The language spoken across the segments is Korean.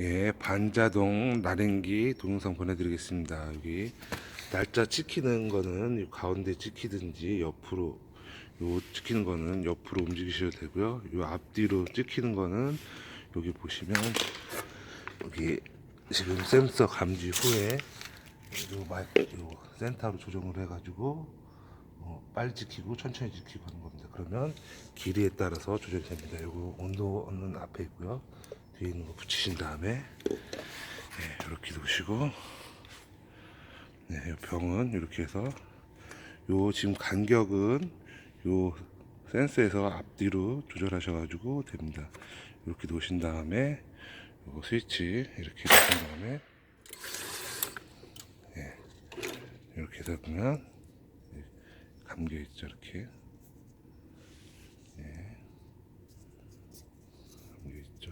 예, 반자동 나랭기 동영상 보내드리겠습니다. 여기 날짜 찍히는 거는 이 가운데 찍히든지 옆으로 요 찍히는 거는 옆으로 움직이셔도 되고요. 요 앞뒤로 찍히는 거는 여기 보시면 여기 지금 센서 감지 후에 요 마이크 요 센터로 조정을 해가지고 어, 빨리 찍히고 천천히 찍히고 하는 겁니다. 그러면 길이에 따라서 조절이 됩니다. 요거 온도는 앞에 있고요. 뒤에 있는 거 붙이신 다음에 네, 이렇게 놓으시고 네, 요 병은 이렇게 해서 요 지금 간격은 요 센서에서 앞뒤로 조절하셔가지고 됩니다. 이렇게 놓으신 다음에 요 스위치 이렇게 놓으신 다음에 네, 이렇게 해서 보면 감겨 있죠 이렇게 예 감겨 있죠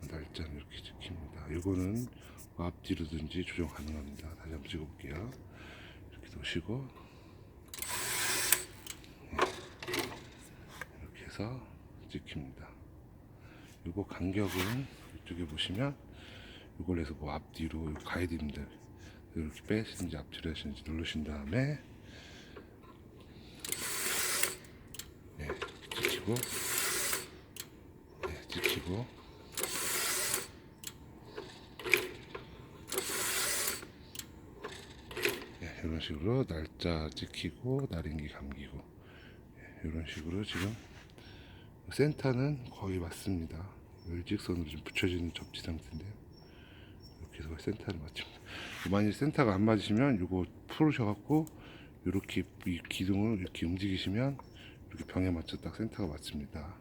날짜는 이렇게 찍힙니다 이거는 앞뒤로든지 조정 가능합니다. 다시 한번 찍어볼게요. 이렇게 놓으시고. 예. 이렇게 해서 찍힙니다. 이거 간격은 이쪽에 보시면 이걸 해서 뭐 앞뒤로 가야 됩니다 이렇게 빼시는지 앞뒤로 하시는지 누르신 다음에 네, 찍히고. 네, 찍히고 네, 이런 식으로 날짜 찍히고 나린기 감기고 네, 이런 식으로 지금 센터는 거의 맞습니다. 일직선으로 좀 붙여지는 접지 상태인데요. 이렇게 해서 센터를 맞춥니다. 만약 센터가 안 맞으시면 이거 풀으셔갖고 이렇게 이 기둥을 이렇게 움직이시면 이렇게 병에 맞춰 딱 센터가 맞습니다